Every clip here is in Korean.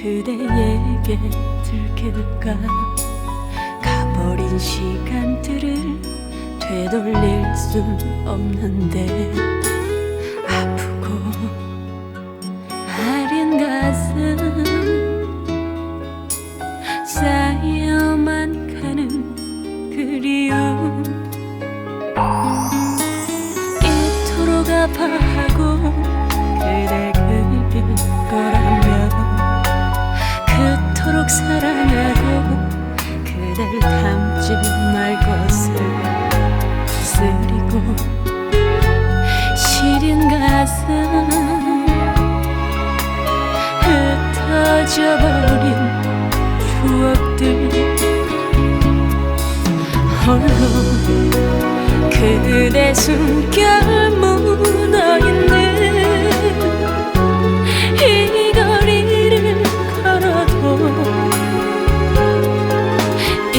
그대에게 들킬까? 가버린 시간들을 되돌릴 순 없는데 아프고 아린 가슴 쌓여만 가는 그리움. 이토록 아파하고 그댈 그 사랑하고 그댈 닮지 말 것을 쓰리고 시린 가슴 흩어져 버린 추억들 홀로 그대 숨결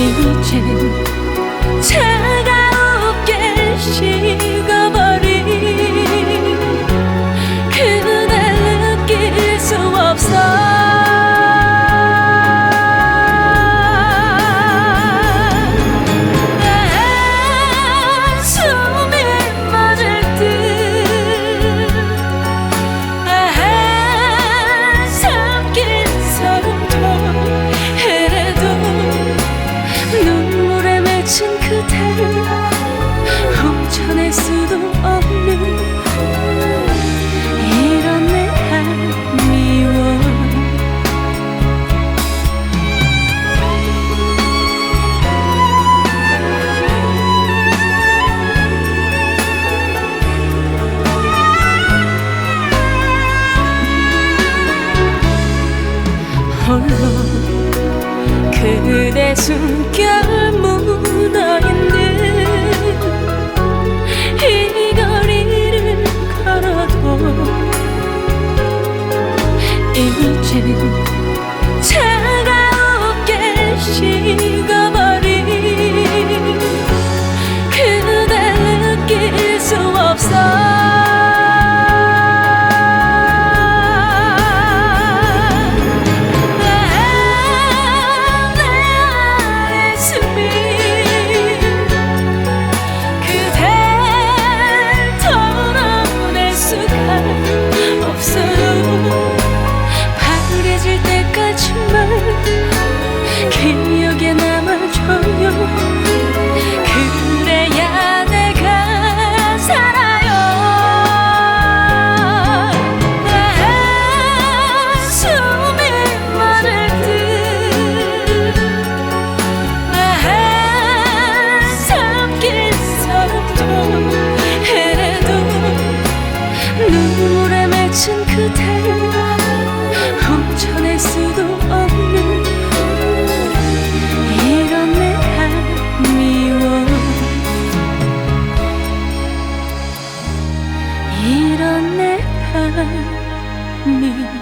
이젠 식 홀로 그대 숨결 묻어있는 이 거리를 걸어도 차 分明